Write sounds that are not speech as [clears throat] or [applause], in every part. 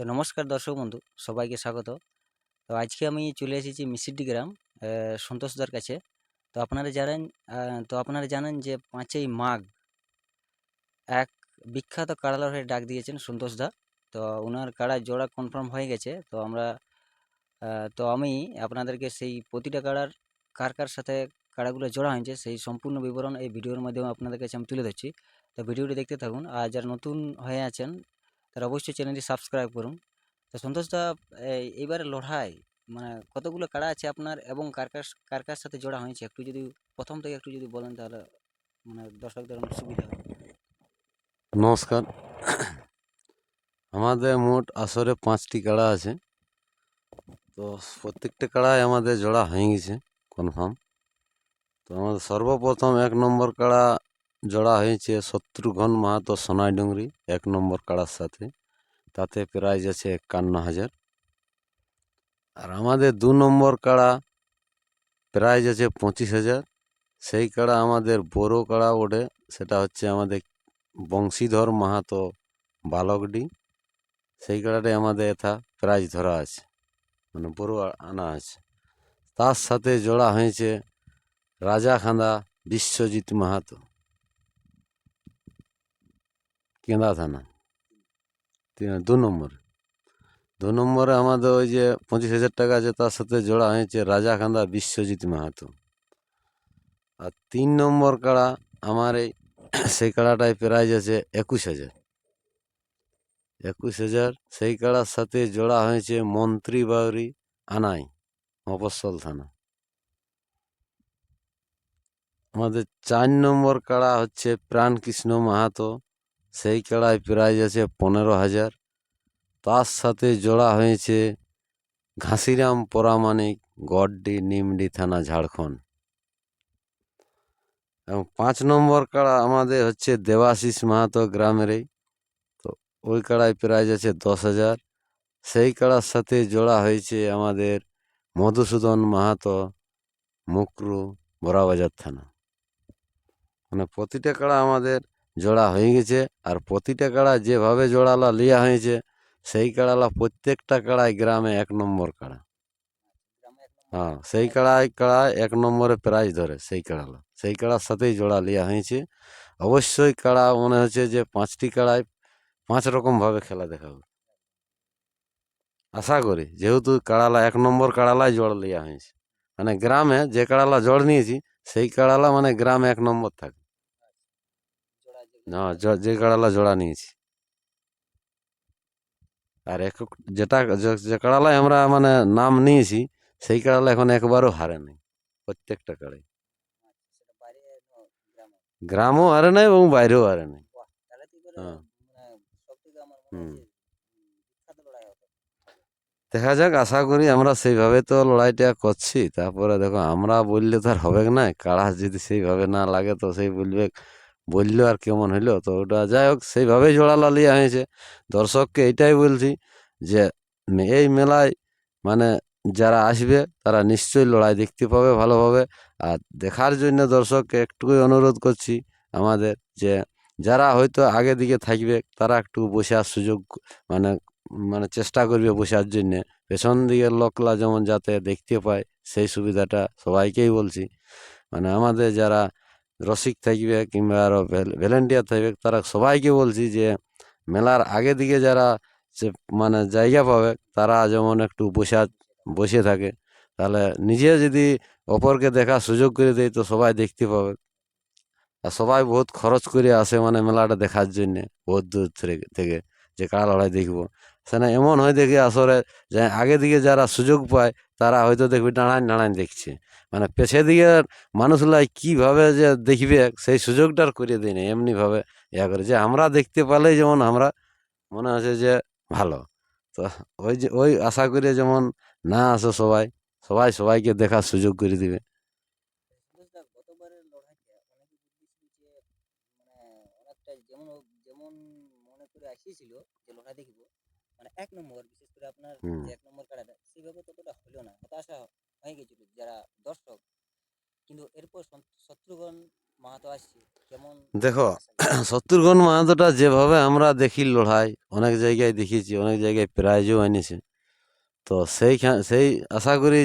তো নমস্কার দর্শক বন্ধু, সবাইকে স্বাগত। তো আজকে আমি চলে এসেছি মিসিডি গ্রাম সন্তোষদার কাছে। তো আপনারা জানেন তো আপনারা জানেন যে পাঁচই মাঘ এক বিখ্যাত কাড়ালার হয়ে ডাক দিয়েছেন সন্তোষদা তো ওনার কাড়া জোড়া কনফার্ম হয়ে গেছে। তো আমরা তো আমি আপনাদেরকে সেই প্রতিটা কাড়ার কার কার সাথে কাড়াগুলো জোড়া হয়েছে সেই সম্পূর্ণ বিবরণ এই ভিডিওর মাধ্যমে আপনাদের কাছে আমি তুলে ধরছি। তো ভিডিওটি দেখতে থাকুন। আর যারা নতুন হয়ে আছেন তারা অবশ্যই চ্যানেলটি সাবস্ক্রাইব করুন। তো সন্তোষদা এই এইবারে লড়াই মানে কতগুলো কাড়া আছে আপনার এবং কার কার কার সাথে জোড়া হয়েছে? একটু যদি প্রথম থেকে একটু যদি বলেন তাহলে মানে দর্শকদের অনেক সুবিধা হবে। নমস্কার। আমাদের মোট আসরে পাঁচটি কাড়া আছে? তো প্রত্যেকটা কাড়াই আমাদের জোড়া হয়ে গেছে, কনফার্ম। তো আমাদের সর্বপ্রথম এক নম্বর কাড়া জোড়া হয়েছে শত্রুঘ্ন মাহাতো সোনাই ডুংরি, এক নম্বর কাড়ার সাথে। তাতে প্রাইজ আছে একান্ন হাজার। আর আমাদের দু নম্বর কাড়া প্রাইজ আছে পঁচিশ হাজার। সেই কাড়া আমাদের বড় কাড়া ওঠে সেটা হচ্ছে আমাদের বংশীধর মাহাতো বালকডি। সেই কাড়াটাই আমাদের এথা প্রাইজ ধরা আছে। মানে বড় আনা আছে। তার সাথে জোড়া হয়েছে রাজাখান্দা বিশ্বজিৎ মাহাতো। কেন্দা থানা দু নম্বরে। দু নম্বরে আমাদের ওই যে পঁচিশ হাজার টাকা আছে, তার সাথে জোড়া হয়েছে রাজাখান্দা বিশ্বজিৎ মাহাতো। আর তিন নম্বর কাড়া আমার এই সেই কাড়াটায় প্রাইজ আছে একুশ হাজার। একুশ হাজার সেই কাড়ার সাথে জোড়া হয়েছে মন্ত্রী বাউরি আনাই, মফস্বল থানা। আমাদের চার নম্বর কাড়া হচ্ছে প্রাণকৃষ্ণ মাহাতো। সেই কাড়ায় প্রাইজ আছে পনেরো হাজার। তার সাথে জোড়া হয়েছে ঘাসিরাম পরামানিক গড্ডি নিমডি থানা ঝাড়খণ্ড। এবং পাঁচ নম্বর কাড়া আমাদের হচ্ছে দেবাশিস মাহাতো গ্রামেরই। তো ওই কাড়ায় প্রাইজ আছে দশ হাজার। সেই কাড়ার সাথে জোড়া হয়েছে আমাদের মধুসূদন মাহাতো মুকরু বড়াবাজার থানা। মানে প্রতিটা কাড়া আমাদের জোড়া হয়ে গেছে। আর প্রতিটা কাড়া যেভাবে জোড়ালা লিয়া হয়েছে, সেই কাড়ালা প্রত্যেকটা কাড়ায় গ্রামে এক নম্বর কাড়া। হ্যাঁ সেই কাড়ায় কাড়ায় এক নম্বরে প্রাইজ ধরে সেই কাড়ালা। সেই কাড়ার সাথেই জোড়া লিয়া হয়েছে। অবশ্যই কাড়া মনে হচ্ছে যে পাঁচটি কাড়ায় পাঁচ রকমভাবে খেলা দেখাবে। আশা করি, যেহেতু কাড়ালা এক নম্বর কাড়ালায় জোড় লিয়া হয়েছে। মানে গ্রামে যে কাড়ালা জোড় নিয়েছি, সেই কাড়ালা মানে গ্রামে এক নম্বর থাকে। না যে কাড়ালা জোড়া নিয়েছি। আর এক যেটা যে- কাড়ালায় আমরা মানে নাম নিয়েছি সেই কাড়ালা এখন একবারও হারে নাই প্রত্যেকটা কাড়াই। গ্রামও হারে নাই এবং বাইরেও হারে নাই। হ্যাঁ। মানে দেখা যাক আশা করি আমরা সেইভাবে তো লড়াইটা করছি তারপরে দেখো আমরা বললে তো আর হবে না কাড়া যদি সেইভাবে না লাগে তো সেই বলবে বলল আর কেমন হইল? তো ওটা যাই হোক সেইভাবেই জোড়া লালিয়া হয়েছে। দর্শককে এটাই বলছি যে এই মেলায় মানে যারা আসবে, তারা নিশ্চয়ই লড়াই দেখতে পাবে ভালোভাবে। আর দেখার জন্য দর্শককে একটুকুই অনুরোধ করছি আমাদের যে, যারা হয়তো আগে দিকে থাকবে, তারা একটু বসার সুযোগ মানে মানে চেষ্টা করবে বসার জন্যে। পেছন দিকের লোকলা যেমন যাতে দেখতে পায়, সেই সুবিধাটা সবাইকেই বলছি। মানে আমাদের যারা রসিক থাকবে কিংবা আরও ভলেন্টিয়ার থাকবে, তারা সবাইকে বলছি যে, মেলার আগে দিকে যারা মানে জায়গা পাবে, তারা যেমন একটু বসা বসে থাকে। তাহলে নিজে যদি অপরকে দেখার সুযোগ করে দেয়, তো সবাই দেখতে পাবে। আর সবাই বহুত খরচ করে আসে মানে মেলাটা দেখার জন্যে, বহুত দূর থেকে যে কার লড়াই দেখব। সেখানে এমন হয় দেখি আসলে যে আগে দিকে যারা সুযোগ পায়, তারা হয়তো দেখবি দাঁড়ান দাঁড়ান দেখছে। মানে পেছে দিকে মানুষলাই কীভাবে যে দেখবে, সেই সুযোগটা আর করে দেয় না এমনিভাবে ইয়া করে। যে আমরা দেখতে পারলেই যেমন আমরা মনে হচ্ছে যে ভালো। তো ওই যে, ওই আশা করে যেমন না আসে সবাই সবাই সবাইকে দেখার সুযোগ করে দিবে। মানে যেমন মনে করে আসিয়েছিল যে লড়াই মানে এক নম্বর বিশেষ করে আপনার এক নম্বর কাড়াটা সেভাবে ততটা হলো না। হতাশা হয়ে গেছিল যারা দর্শক। কিন্তু এরপর শত্রুঘ্ন মাহাতো আসছে কেমন দেখো? [clears throat] শত্রুঘ্ন মাহাতোটা যেভাবে আমরা দেখি লড়াই অনেক জায়গায় দেখিয়েছি অনেক জায়গায় প্রাইজও এনেছে। তো সেইখান সেই আশা করি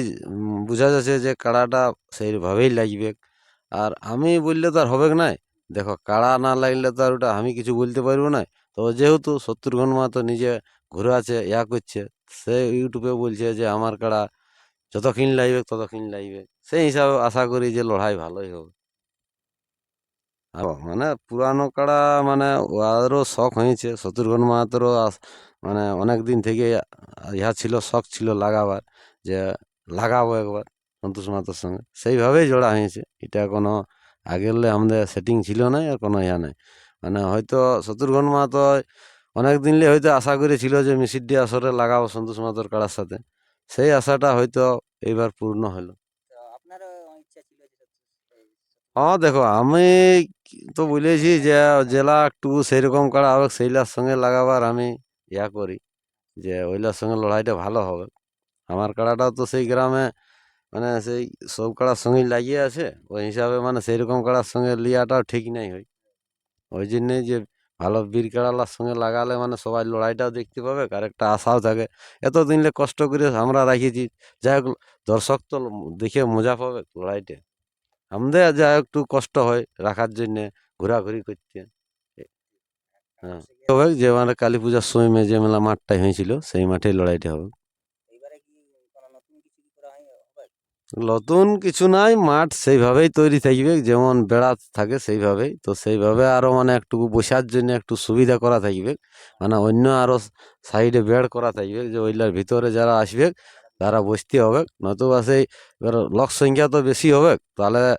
বোঝা যাচ্ছে যে কাড়াটা সেইভাবেই লাগবে। আর আমি বললে তো আর হবে নাই। দেখো কাড়া না লাগলে তো আর ওটা আমি কিছু বলতে পারব না তো যেহেতু শত্রুঘ্ন মাহাতো নিজে ঘুরে আছে, ইয়া করছে। সে ইউটিউবে বলছে যে, আমার কাড়া যতক্ষণ লাগবে, ততক্ষণ লাগবে। সেই হিসাবে আশা করি যে, লড়াই ভালোই হবে। মানে পুরানো কাড়া মানে ওদেরও শখ হয়েছে। শত্রুঘ্ন মাহাতোরও মানে অনেক দিন থেকে ইহা ছিল, শখ ছিল লাগাবার, যে লাগাবো একবার সন্তোষ মাহাতোর সঙ্গে। সেইভাবেই জোড়া হয়েছে। এটা কোনো আগেরলে আমাদের সেটিং ছিল না আর কোনো ইয়া নাই। মানে হয়তো শত্রুঘ্ন মাহাতো অনেক দিনলে হয়তো আশা করেছিল যে মিসিডি আসরে লাগাবো সন্তোষ মাহাতোর কাড়ার সাথে। সেই আশাটা হয়তো এইবার পূর্ণ হলো। হ্যাঁ দেখো আমি তো বলেছি যে জেলা একটু সেইরকম কাড়া হবে সেইলার সঙ্গে লাগাবার আমি ইয়া করি যে ওইলার সঙ্গে লড়াইটা ভালো হবে। আমার কাড়াটাও তো সেই গ্রামে মানে সেই সব কাড়ার সঙ্গেই লাগিয়ে আছে। ওই হিসাবে মানে সেইরকম কাড়ার সঙ্গে লিয়াটাও ঠিক নাই হয়। ওই জন্যেই যে ভালো বীর কেরালার সঙ্গে লাগালে মানে সবাই লড়াইটাও দেখতে পাবে আর একটা আশাও থাকে। এতদিনলে কষ্ট করে আমরা রাখিয়েছি যাই হোক, দর্শক তো দেখে মজা পাবে লড়াইটা আমাদের যা একটু কষ্ট হয় রাখার জন্যে, ঘোরাঘুরি করতে। হ্যাঁ। যে মানে কালী পূজার সময় যে মেলা মাঠটাই হয়েছিল, সেই মাঠেই লড়াইটা হবে এইবারে কি কোনো নতুন কিছু কি করা হয় হবে নতুন কিছু নাই মাঠ সেইভাবেই তৈরি থাকবে যেমন বেড়া থাকে সেইভাবেই। তো সেইভাবে আরও মানে একটু বসার জন্য একটু সুবিধা করা থাকবে। মানে অন্য আরও সাইডে বেড় করা থাকবে যে ওইলার ভিতরে যারা আসবে তারা বসতে হবে। নতুবা সেই এবার লোক সংখ্যা তো বেশি হবে তাহলে আছে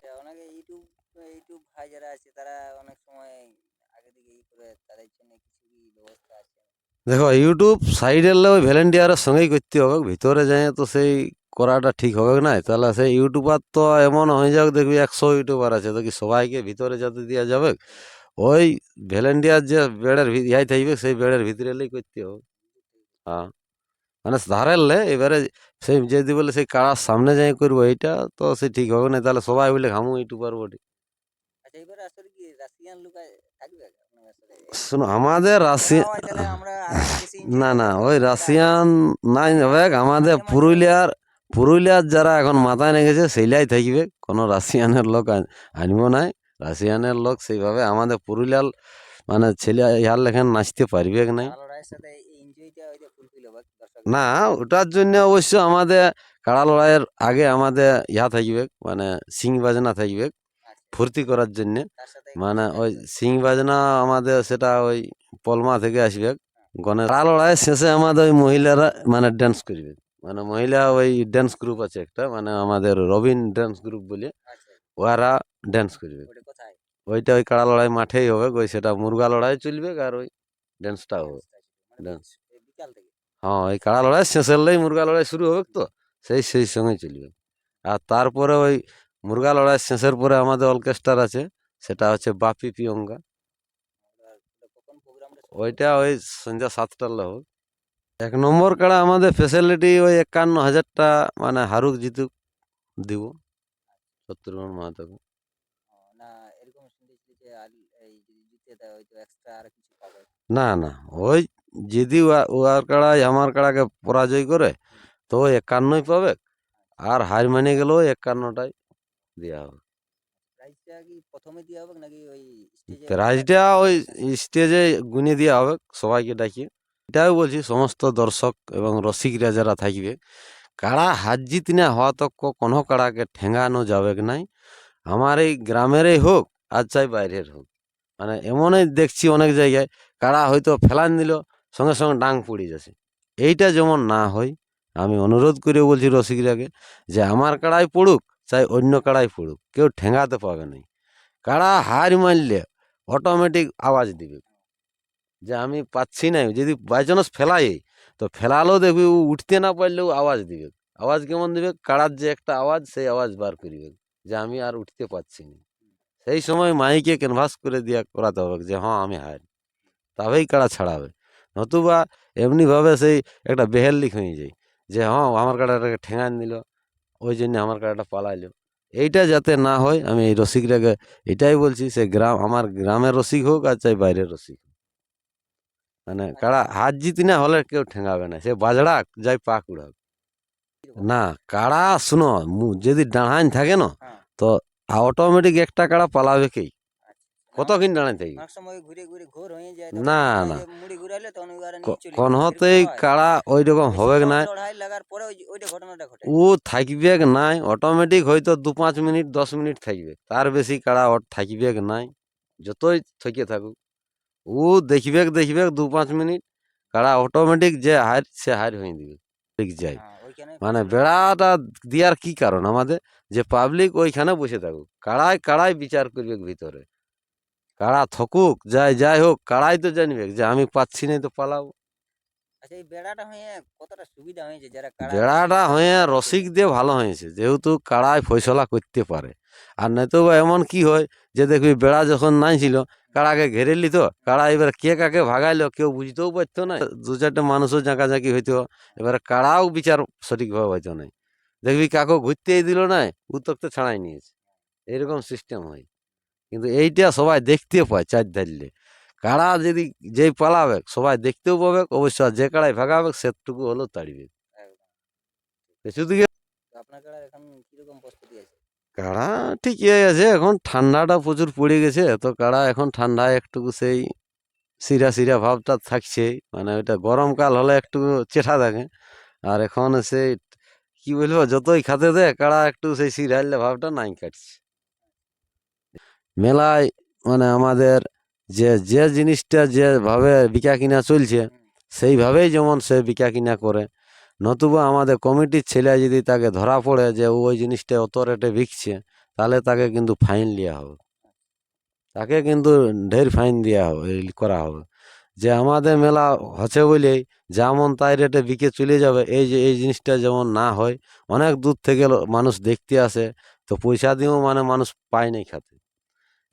দেখো ইউটিউব সাইডের ওই ভলেন্টিয়ারের সঙ্গেই করতে হবে। ভিতরে যাই তো সেই করাটা ঠিক হবে না তাহলে সেই ইউটিউবার তো এমন হয়ে যাক দেখবি একশো ইউটিউবার আছে তো কি সবাইকে ভিতরে যাতে দেওয়া যাবে? ওই ভলেন্টিয়ার যে বেড়ের ইহাই থাকবে সেই বেড়ের ভিতরে এলেই করতে হবে। হ্যাঁ। মানে ধারেলে এবারে সেই যদি বলে সেই কাড়ার সামনে যাই করব এইটা তো সে ঠিক হবে না তাহলে সবাই বলে ঘামু ইউটিউবার বটে। আচ্ছা রাশিয়ান আসলে শোনো আমাদের রাশিয়া আমরা না না ওই রাশিয়ান নাই হবে আমাদের পুরুলিয়ার পুরুলিয়ার যারা এখন মাথায় নেগেছে সেইলাই থাকবে। কোনো রাশিয়ানের লোক আন- আনব নাই। রাশিয়ানের লোক সেইভাবে আমাদের পুরুলিয়ার মানে ছেলে ইহার লেখান নাচতে পারবে দর্শক না ওটার জন্য অবশ্য আমাদের কাড়া লড়াইয়ের আগে আমাদের ইহা থাকবে মানে সিং বাজনা থাকবে ফুর্তি করার জন্যে। মানে ওই সিং বাজনা আমাদের সেটা ওই পলমা থেকে আসবে। গণের কাড়া লড়াইয়ের শেষে আমাদের ওই মহিলারা মানে ড্যান্স করবে। মানে মহিলা ওই ড্যান্স গ্রুপ আছে একটা মানে আমাদের রবিন ড্যান্স গ্রুপ বলে আচ্ছা। ওরা ড্যান্স করবে। ওইটা ওই কাড়া লড়াই মাঠেই হবে ওই সেটা মুরগা লড়াই চলবে আর ওই ড্যান্সটা হবে। মানে বিকাল থেকে? হ্যাঁ ওই কাড়া লড়াই শেষের লাই মুরগা লড়াই শুরু হবে তো সেই সেই সঙ্গে চলবে। আর তারপরে ওই মুরগা লড়াই শেষের পরে আমাদের অর্কেস্ট্রার আছে সেটা হচ্ছে বাপি পিয়ঙ্গা ওইটা ওই সন্ধ্যা সাতটার হোক। এক নম্বর কাড়া আমাদের ফেসিলিটি ওই একান্ন হাজারটা মানে হারুক জিতুক দিব শত্রুঘ্ন মাহাতোকে না না না ওই যদি ওয়া- ওয়ার আমার কাড়াকে পরাজয় করে তো ওই একান্নই পাবে আর হার মানে গেলেও একান্নটাই দেওয়া হবে। প্রাইসটা কি প্রথমে দেওয়া হবে নাকি ওই প্রাইজটা ওই স্টেজে গুনে দেওয়া হবে সবাইকে ডাকিয়ে। এটাও বলছি সমস্ত দর্শক এবং রসিকরা যারা থাকবে কাড়া হার জিত না হওয়া তক কোনো কাড়াকে ঠেঙানো যাবে নাই? আমার এই গ্রামেরই হোক আর চাই বাইরের হোক। মানে এমনই দেখছি অনেক জায়গায় কাড়া হয়তো ফেলান দিল, সঙ্গে সঙ্গে ডাং পড়ে যাচ্ছে। এইটা যেমন না হয়, আমি অনুরোধ করে বলছি রসিকরাকে যে আমার কাড়াই পড়ুক, চাই অন্য কাড়াই পড়ুক, কেউ ঠেঙাতে পাবে নাই কাড়া হার মারলে অটোমেটিক আওয়াজ দিবে। যে আমি পাচ্ছি না যদি বাই চান্স ফেলাই, তো ফেলালেও দেখবি ও উঠতে না পারলেও আওয়াজ দিবে। আওয়াজ কেমন দিবে? কাড়ার যে একটা আওয়াজ, সেই আওয়াজ বার করিবে যে আমি আর উঠতে পারছি না। সেই সময় মাইকে ক্যানভাস করে দিয়া করাতে হবে যে হ্যাঁ আমি হার। তবেই কাড়া ছাড়াবে। নতুবা এমনিভাবে সেই একটা বেহেল লিখ হয়ে যায় যে হ্যাঁ আমার কাড়াটাকে ঠেঙান দিল, ওই জন্য আমার কাড়াটা পালাইলো। এইটা যাতে না হয়, আমি এই রসিকটাকে এটাই বলছি, সে গ্রাম, আমার গ্রামের রসিক হোক আর চাই বাইরের রসিক। মানে কারা হাত জিতি না হলে কেউ ঠেঙাবে না সে বাজড়া যাই পাক উড়াক না কাড়া শুনো যদি ডাঁড়াইন থাকে না হ্যাঁ। তো অটোমেটিক একটা কাড়া পালাবে কি? কত কতক্ষণ দাঁড়াই যায় না, না। কোনহতেই কাড়া ওই রকম হবে না? ও থাকবে নাই? অটোমেটিক হয়তো দু পাঁচ মিনিট দশ মিনিট থাকবে। তার বেশি কাড়া থাকবে নাই? যতই থেকে থাকুক। ও দেখবে দেখবে দু পাঁচ মিনিট কারা অটোমেটিক যে হার সে হার হয়ে দিবে ঠিক যায়। হ্যাঁ, মানে বেড়াটা দেওয়ার কি কারণ আমাদের? যে পাবলিক ওইখানে বসে থাকুক কাড়ায় কাড়ায় বিচার করবে ভিতরে। কাড়া থকুক যাই যাই হোক কাড়াই তো জানবে যে আমি পাচ্ছি না তো পালাবো। আচ্ছা বেড়াটা হয়ে বেড়াটা হয়ে রসিক দিয়ে ভালো হয়েছে যেহেতু কাড়ায় ফয়সলা করতে পারে। আর নয়তো বা এমন কি হয় যে দেখবি বেড়া যখন নাই ছিল কাড়াকে ঘেরে নিত? কারা এবার কে কাকে ভাগাইলো কেউ বুঝতেও পারতো না। দু চারটে মানুষও জাঁকাঝাঁকি হইতো। এবারে কারাও বিচার সঠিকভাবে হইতো না। দেখবি কাকো ঘুরতেই দিল না উত্তক তো ছাড়াই নিয়েছে। এরকম সিস্টেম হয়। কিন্তু এইটা সবাই দেখতে পায় চার ধারলে। কারা যদি যেই পালাবে সবাই দেখতেও পাবে অবশ্য যে কাড়াই ভাগাবে সেটুকু হলেও তাড়িবে। শুধু আপনার কাড়ার এখন কীরকম প্রস্তুতি আছে? কাড়া ঠিকই আছে, এখন ঠান্ডাটা প্রচুর পড়ে গেছে, তো কাড়া এখন ঠান্ডায় একটু সেই সিরা সিরা ভাবটা থাকছে মানে ওইটা গরমকাল হলে একটু চেঠা থাকে। আর এখন সেই কি বলব, যতই খাতে দেয় কাড়া একটু সেই সিরাইলে ভাবটা নাই কাটছে। মেলায় মানে আমাদের যে যে জিনিসটা যেভাবে বিকা কিনা চলছে, সেইভাবেই যেমন সে বিকা কিনা করে নতুবা আমাদের কমিটির ছেলে যদি তাকে ধরা পড়ে যে ওই জিনিসটা অত রেটে বিকছে তাহলে তাকে কিন্তু ফাইন দেওয়া হবে। তাকে কিন্তু ঢের ফাইন দেওয়া হবে করা হবে। যে আমাদের মেলা হচ্ছে বলেই যেমন তাই রেটে বিকে চলে যাবে, এই যে, এই জিনিসটা যেমন না হয়, অনেক দূর থেকে মানুষ দেখতে আসে, তো পয়সা দিয়েও মানে মানুষ পায় নাই খাতে।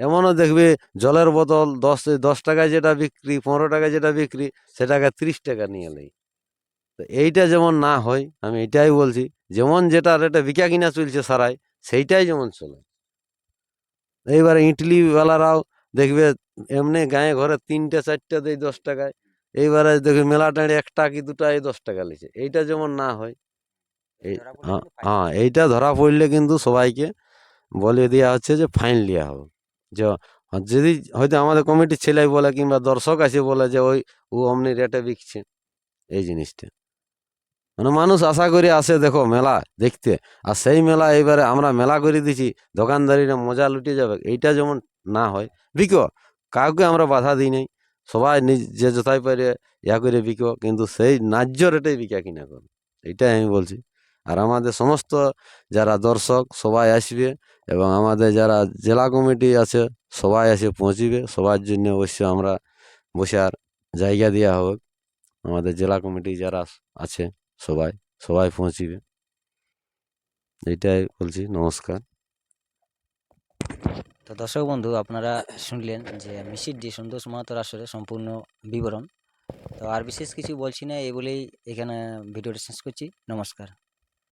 এমনও দেখবে জলের বোতল দশ দশ টাকায় যেটা বিক্রি, পনেরো টাকায় যেটা বিক্রি, সেটাকে ত্রিশ টাকা নিয়ে নেই তো এইটা যেমন না হয় আমি এটাই বলছি যেমন যেটা রেটে বিকা কিনা চলছে সারাই সেইটাই যেমন চলে। এইবারে ইডলিওয়ালারাও দেখবে এমনি গায়ে ঘরে তিনটে চারটে দেয় দশ টাকায় এইবারে দেখবে মেলা টাঁড়ি একটা কি দুটা এই দশ টাকা লিছে এইটা যেমন না হয় এই হ্যাঁ হ্যাঁ। এইটা ধরা পড়লে কিন্তু সবাইকে বলে দেওয়া হচ্ছে যে ফাইন দেওয়া হবে। যে যদি হয়তো আমাদের কমিটির ছেলে বলে কিংবা দর্শক আছে বলে যে ওই ও অমনি রেটে বিকছে এই জিনিসটা। মানে মানুষ আশা করে আসে, দেখো, মেলা দেখতে। আর সেই মেলা এইবারে আমরা মেলা করে দিছি, দোকানদারিরা মজা লুটে যাবে, এইটা যেমন না হয়, বিকো। কাউকে আমরা বাধা দিই নাই, সবাই নিজ, যে যথাই পারে ইয়া করে বিকো, কিন্তু সেই ন্যায্য রেটে বিকা কিনা করো এইটাই আমি বলছি। আর আমাদের সমস্ত যারা দর্শক, সবাই আসবে, এবং আমাদের যারা জেলা কমিটি আছে, সবাই এসে পৌঁছিবে, সবার জন্য অবশ্য আমরা বসার জায়গা দেওয়া হোক আমাদের জেলা কমিটি যারা আছে। সবাই সবাই পৌঁছিবে এইটাই বলছি, নমস্কার। তো দর্শক বন্ধু, আপনারা শুনলেন যে মিসির ডি সন্তোষ মাহাতোর আসরে সম্পূর্ণ বিবরণ। তো আর বিশেষ কিছু বলছি না, এই বলেই এখানে ভিডিওটা শেষ করছি। নমস্কার।